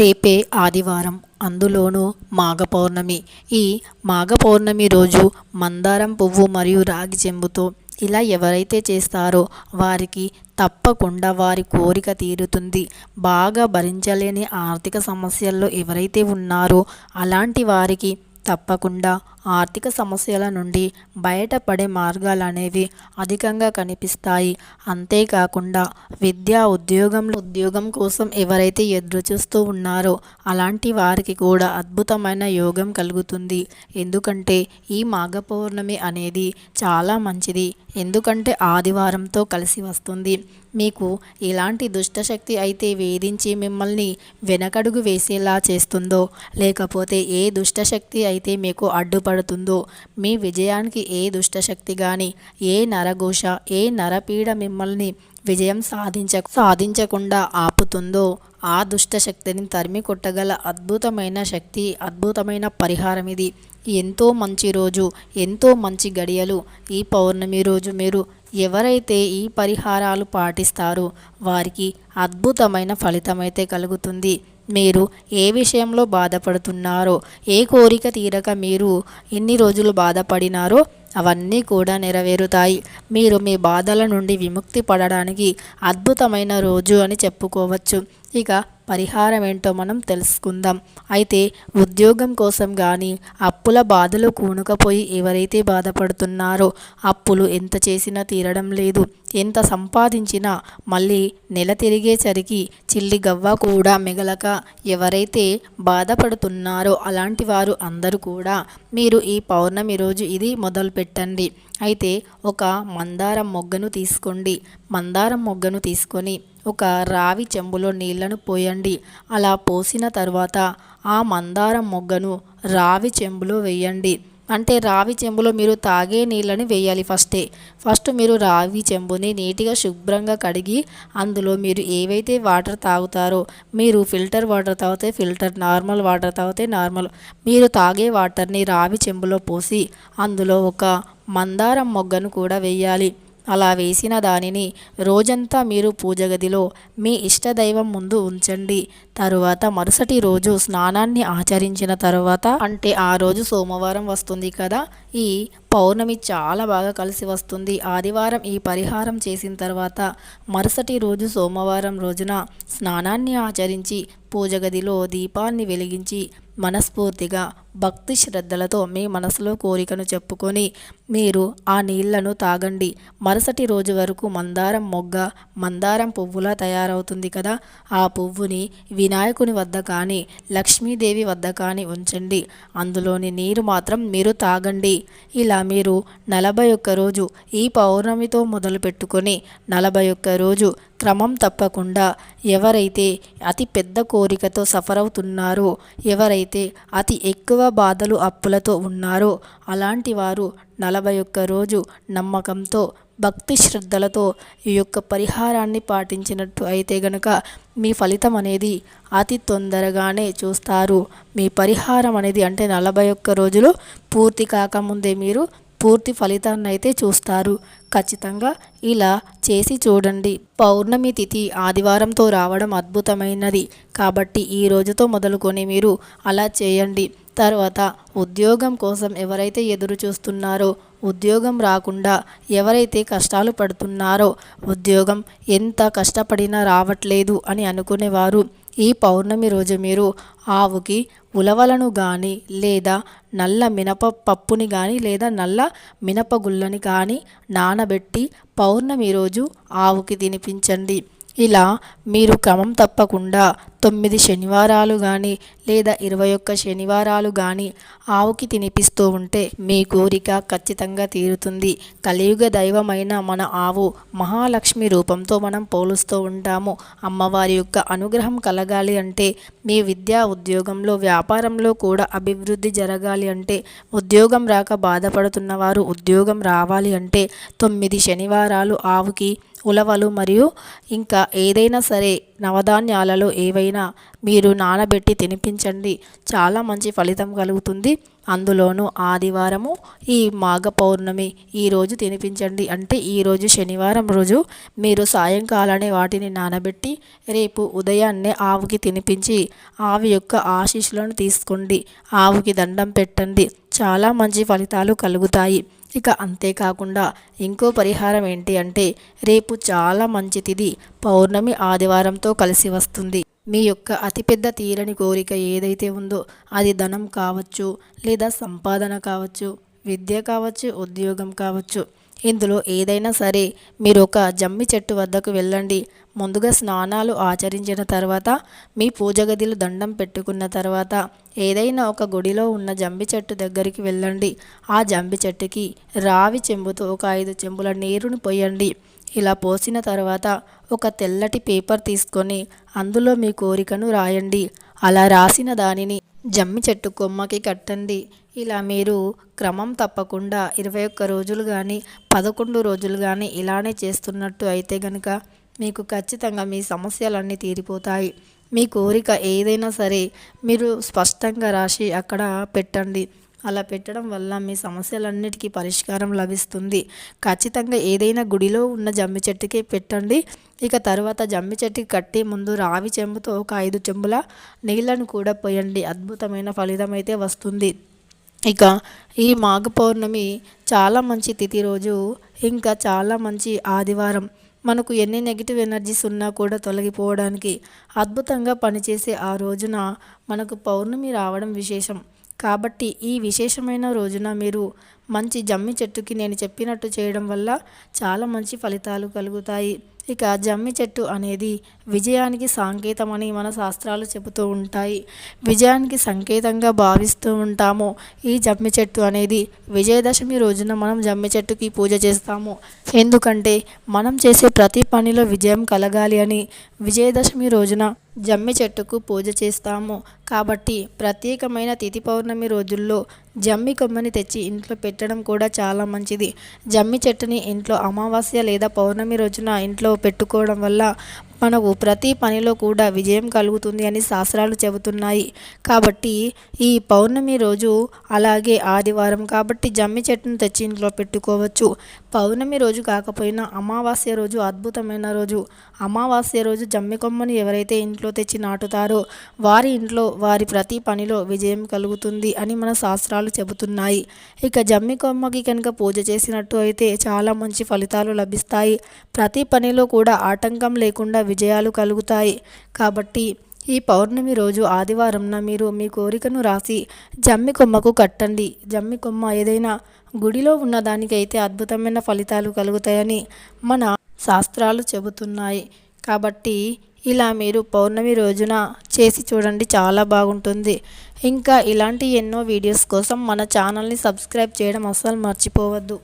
రేపే ఆదివారం అందులోనూ మాఘ పౌర్ణమి ఈ మాఘ పౌర్ణమి రోజు మందారం పువ్వు మరియు రాగి చెంబుతో ఇలా ఎవరైతే చేస్తారో వారికి తప్పకుండా వారి కోరిక తీరుతుంది. బాగా భరించలేని ఆర్థిక సమస్యల్లో ఎవరైతే ఉన్నారో అలాంటి వారికి తప్పకుండా ఆర్థిక సమస్యల నుండి బయటపడే మార్గాలు అనేవి అధికంగా కనిపిస్తాయి. అంతేకాకుండా విద్యా ఉద్యోగం ఉద్యోగం కోసం ఎవరైతే ఎదురుచూస్తూ ఉన్నారో అలాంటి వారికి కూడా అద్భుతమైన యోగం కలుగుతుంది. ఎందుకంటే ఈ మాఘ పౌర్ణమి అనేది చాలా మంచిది. ఎందుకంటే ఆదివారంతో కలిసి వస్తుంది. మీకు ఎలాంటి దుష్టశక్తి అయితే వేధించి మిమ్మల్ని వెనకడుగు వేసేలా చేస్తుందో లేకపోతే ఏ దుష్టశక్తి అయితే మీకు పడుతుందో మీ విజయానికి ఏ దుష్టశక్తి కానీ ఏ నరఘోష ఏ నరపీడ మిమ్మల్ని విజయం సాధించ సాధించకుండా ఆపుతుందో? ఆ దుష్టశక్తిని తరిమి కొట్టగల అద్భుతమైన శక్తి అద్భుతమైన పరిహారం ఇది. ఎంతో మంచి రోజు ఎంతో మంచి గడియలు. ఈ పౌర్ణమి రోజు మీరు ఎవరైతే ఈ పరిహారాలు పాటిస్తారో వారికి అద్భుతమైన ఫలితమైతే కలుగుతుంది. మీరు ఏ విషయంలో బాధపడుతున్నారో ఏ కోరిక తీరక మీరు ఎన్ని రోజులు బాధపడినారో అవన్నీ కూడా నెరవేరుతాయి. మీరు మీ బాధల నుండి విముక్తి పడడానికి అద్భుతమైన రోజు అని చెప్పుకోవచ్చు. ఇక పరిహారం ఏంటో మనం తెలుసుకుందాం. అయితే ఉద్యోగం కోసం కానీ అప్పుల బాధలు కూనుకపోయి ఎవరైతే బాధపడుతున్నారో అప్పులు ఎంత చేసినా తీరడం లేదు. ఎంత సంపాదించినా మళ్ళీ నెల తిరిగేసరికి చిల్లి గవ్వ కూడా మిగలక ఎవరైతే బాధపడుతున్నారో అలాంటి వారు అందరూ కూడా మీరు ఈ పౌర్ణమి రోజు ఇది మొదలుపెట్టి పెట్టండి. అయితే ఒక మందారం మొగ్గను తీసుకోండి. మందారం మొగ్గను తీసుకొని ఒక రావి చెంబులో నీళ్ళను పోయండి. అలా పోసిన తర్వాత ఆ మందారం మొగ్గను రావి చెంబులో వేయండి. అంటే రావి చెంబులో మీరు తాగే నీళ్ళని వేయాలి ఫస్టే. ఫస్ట్ మీరు రావి చెంబుని నీట్గా శుభ్రంగా కడిగి అందులో మీరు ఏవైతే వాటర్ తాగుతారో మీరు ఫిల్టర్ వాటర్ తాగితే ఫిల్టర్ నార్మల్ వాటర్ తాగితే నార్మల్. మీరు తాగే వాటర్ని రావి చెంబులో పోసి అందులో ఒక మందారం మొగ్గను కూడా వేయాలి. అలా వేసిన దానిని రోజంతా మీరు పూజ గదిలో మీ ఇష్టదైవం ముందు ఉంచండి. తరువాత మరుసటి రోజు స్నానాన్ని ఆచరించిన తరువాత అంటే ఆ రోజు సోమవారం వస్తుంది కదా ఈ పౌర్ణమి చాలా బాగా కలిసి వస్తుంది. ఆదివారం ఈ పరిహారం చేసిన తర్వాత మరుసటి రోజు సోమవారం రోజున స్నానాన్ని ఆచరించి పూజ గదిలో దీపాన్ని వెలిగించి మనస్ఫూర్తిగా భక్తి శ్రద్ధలతో మీ మనసులో కోరికను చెప్పుకొని మీరు ఆ నీళ్ళను తాగండి. మరుసటి రోజు వరకు మందారం మొగ్గ మందారం పువ్వులా తయారవుతుంది కదా. ఆ పువ్వుని వినాయకుని వద్ద కానీ లక్ష్మీదేవి వద్ద కానీ ఉంచండి. అందులోని నీరు మాత్రం మీరు తాగండి. ఇలా మీరు నలభై ఒక్క రోజు ఈ పౌర్ణమితో మొదలు పెట్టుకొని నలభై ఒక్క రోజు క్రమం తప్పకుండా ఎవరైతే అతి పెద్ద కోరికతో సఫర్ అవుతున్నారో ఎవరైతే అతి ఎక్కువ బాధలు అప్పులతో ఉన్నారో అలాంటి వారు నలభై ఒక్క రోజు నమ్మకంతో భక్తి శ్రద్ధలతో ఈ యొక్క పరిహారాన్ని పాటించినట్టు అయితే గనక మీ ఫలితం అనేది అతి తొందరగానే చూస్తారు. మీ పరిహారం అనేది అంటే నలభై ఒక్క రోజులు పూర్తి కాకముందే మీరు పూర్తి ఫలితాన్ని అయితే చూస్తారు. ఖచ్చితంగా ఇలా చేసి చూడండి. పౌర్ణమి తిథి ఆదివారంతో రావడం అద్భుతమైనది. కాబట్టి ఈ రోజుతో మొదలుకొని మీరు అలా చేయండి. తర్వాత ఉద్యోగం కోసం ఎవరైతే ఎదురు చూస్తున్నారో ఉద్యోగం రాకుండా ఎవరైతే కష్టాలు పడుతున్నారో ఉద్యోగం ఎంత కష్టపడినా రావట్లేదు అని అనుకునేవారు. ఈ పౌర్ణమి రోజు మీరు ఆవుకి ఉలవలను కానీ లేదా నల్ల మినప పప్పుని కానీ లేదా నల్ల మినపగుళ్ళని కానీ నానబెట్టి పౌర్ణమి రోజు ఆవుకి తినిపించండి. ఇలా మీరు క్రమం తప్పకుండా తొమ్మిది శనివారాలు కానీ లేదా ఇరవై ఒక్క శనివారాలు కానీ ఆవుకి తినిపిస్తూ ఉంటే మీ కోరిక ఖచ్చితంగా తీరుతుంది. కలియుగ దైవమైన మన ఆవు మహాలక్ష్మి రూపంతో మనం పోలుస్తూ ఉంటాము. అమ్మవారి యొక్క అనుగ్రహం కలగాలి అంటే మీ విద్యా ఉద్యోగంలో వ్యాపారంలో కూడా అభివృద్ధి జరగాలి అంటే ఉద్యోగం రాక బాధపడుతున్న వారు ఉద్యోగం రావాలి అంటే తొమ్మిది శనివారాలు ఆవుకి ఉలవలు మరియు ఇంకా ఏదైనా సరే నవధాన్యాలలో ఏవైనా మీరు నానబెట్టి తినిపించండి. చాలా మంచి ఫలితం కలుగుతుంది. అందులోనూ ఆదివారము ఈ మాఘ పౌర్ణమి ఈరోజు తినిపించండి. అంటే ఈరోజు శనివారం రోజు మీరు సాయంకాలనే వాటిని నానబెట్టి రేపు ఉదయాన్నే ఆవుకి తినిపించి ఆవు యొక్క ఆశీస్సులను తీసుకోండి. ఆవుకి దండం పెట్టండి. చాలా మంచి ఫలితాలు కలుగుతాయి. ఇక అంతేకాకుండా ఇంకో పరిహారం ఏంటి అంటే రేపు చాలా మంచి తిది పౌర్ణమి ఆదివారంతో కలిసి వస్తుంది. మీ యొక్క అతిపెద్ద తీరని కోరిక ఏదైతే ఉందో అది ధనం కావచ్చు లేదా సంపాదన కావచ్చు విద్య కావచ్చు ఉద్యోగం కావచ్చు. ఇందులో ఏదైనా సరే మీరు ఒక జమ్మి చెట్టు వద్దకు వెళ్ళండి. ముందుగా స్నానాలు ఆచరించిన తర్వాత మీ పూజ గదిలో దండం పెట్టుకున్న తర్వాత ఏదైనా ఒక గుడిలో ఉన్న జంబి చెట్టు దగ్గరికి వెళ్ళండి. ఆ జంబి చెట్టుకి రావి చెంబుతో ఒక ఐదు చెంబుల నీరుని పోయండి. ఇలా పోసిన తర్వాత ఒక తెల్లటి పేపర్ తీసుకొని అందులో మీ కోరికను రాయండి. అలా రాసిన దానిని జమ్మి చెట్టు కొమ్మకి కట్టండి. ఇలా మీరు క్రమం తప్పకుండా ఇరవై ఒక్క రోజులు కానీ పదకొండు రోజులు కానీ ఇలానే చేస్తున్నట్టు అయితే కనుక మీకు ఖచ్చితంగా మీ సమస్యలన్నీ తీరిపోతాయి. మీ కోరిక ఏదైనా సరే మీరు స్పష్టంగా రాసి అక్కడ పెట్టండి. అలా పెట్టడం వల్ల మీ సమస్యలన్నిటికీ పరిష్కారం లభిస్తుంది. ఖచ్చితంగా ఏదైనా గుడిలో ఉన్న జమ్మి చెట్టుకి పెట్టండి. ఇక తర్వాత జమ్మి చెట్టుకి కట్టి ముందు రావి చెంబుతో ఒక ఐదు చెంబుల నీళ్ళను కూడా పోయండి. అద్భుతమైన ఫలితం అయితే వస్తుంది. ఇక ఈ మాఘ పౌర్ణమి చాలా మంచి తిథి రోజు ఇంకా చాలా మంచి ఆదివారం. మనకు ఎన్ని నెగిటివ్ ఎనర్జీస్ ఉన్నా కూడా తొలగిపోవడానికి అద్భుతంగా పనిచేసే ఆ రోజున మనకు పౌర్ణమి రావడం విశేషం. కాబట్టి ఈ విశేషమైన రోజున మీరు మంచి జమ్మి చెట్టుకి నేను చెప్పినట్టు చేయడం వల్ల చాలా మంచి ఫలితాలు కలుగుతాయి. ఇక జమ్మి చెట్టు అనేది విజయానికి సంకేతమని మన శాస్త్రాలు చెబుతూ ఉంటాయి. విజయానికి సంకేతంగా భావిస్తూ ఉంటాము. ఈ జమ్మి చెట్టు అనేది విజయదశమి రోజున మనం జమ్మి చెట్టుకి పూజ చేస్తాము. ఎందుకంటే మనం చేసే ప్రతి పనిలో విజయం కలగాలి అని విజయదశమి రోజున జమ్మి చెట్టుకు పూజ చేస్తాము. కాబట్టి ప్రత్యేకమైన తిథి పౌర్ణమి రోజుల్లో జమ్మి కొమ్మని తెచ్చి ఇంట్లో పెట్టడం కూడా చాలా మంచిది. జమ్మి చెట్టుని ఇంట్లో అమావాస్య లేదా పౌర్ణమి రోజున ఇంట్లో పెట్టుకోవడం వల్ల మనకు ప్రతి పనిలో కూడా విజయం కలుగుతుంది అని శాస్త్రాలు చెబుతున్నాయి. కాబట్టి ఈ పౌర్ణమి రోజు అలాగే ఆదివారం కాబట్టి జమ్మి చెట్టును తెచ్చి ఇంట్లో పెట్టుకోవచ్చు. పౌర్ణమి రోజు కాకపోయినా అమావాస్య రోజు అద్భుతమైన రోజు. అమావాస్య రోజు జమ్మి కొమ్మని ఎవరైతే ఇంట్లో తెచ్చి నాటుతారో వారి ఇంట్లో వారి ప్రతి పనిలో విజయం కలుగుతుంది అని మన శాస్త్రాలు చెబుతున్నాయి. ఇక జమ్మి కొమ్మకి కనుక పూజ చేసినట్టు అయితే చాలా మంచి ఫలితాలు లభిస్తాయి. ప్రతి పనిలో కూడా ఆటంకం లేకుండా విజయాలు కలుగుతాయి. కాబట్టి ఈ పౌర్ణమి రోజు ఆదివారంన మీరు మీ కోరికను రాసి జమ్మి కొమ్మకు కట్టండి. జమ్మి కొమ్మ ఏదైనా గుడిలో ఉన్న దానికైతే అద్భుతమైన ఫలితాలు కలుగుతాయని మన శాస్త్రాలు చెబుతున్నాయి. కాబట్టి ఇలా మీరు పౌర్ణమి రోజున చేసి చూడండి చాలా బాగుంటుంది. ఇంకా ఇలాంటి ఎన్నో వీడియోస్ కోసం మన ఛానల్ని సబ్స్క్రైబ్ చేయడం అస్సలు మర్చిపోవద్దు.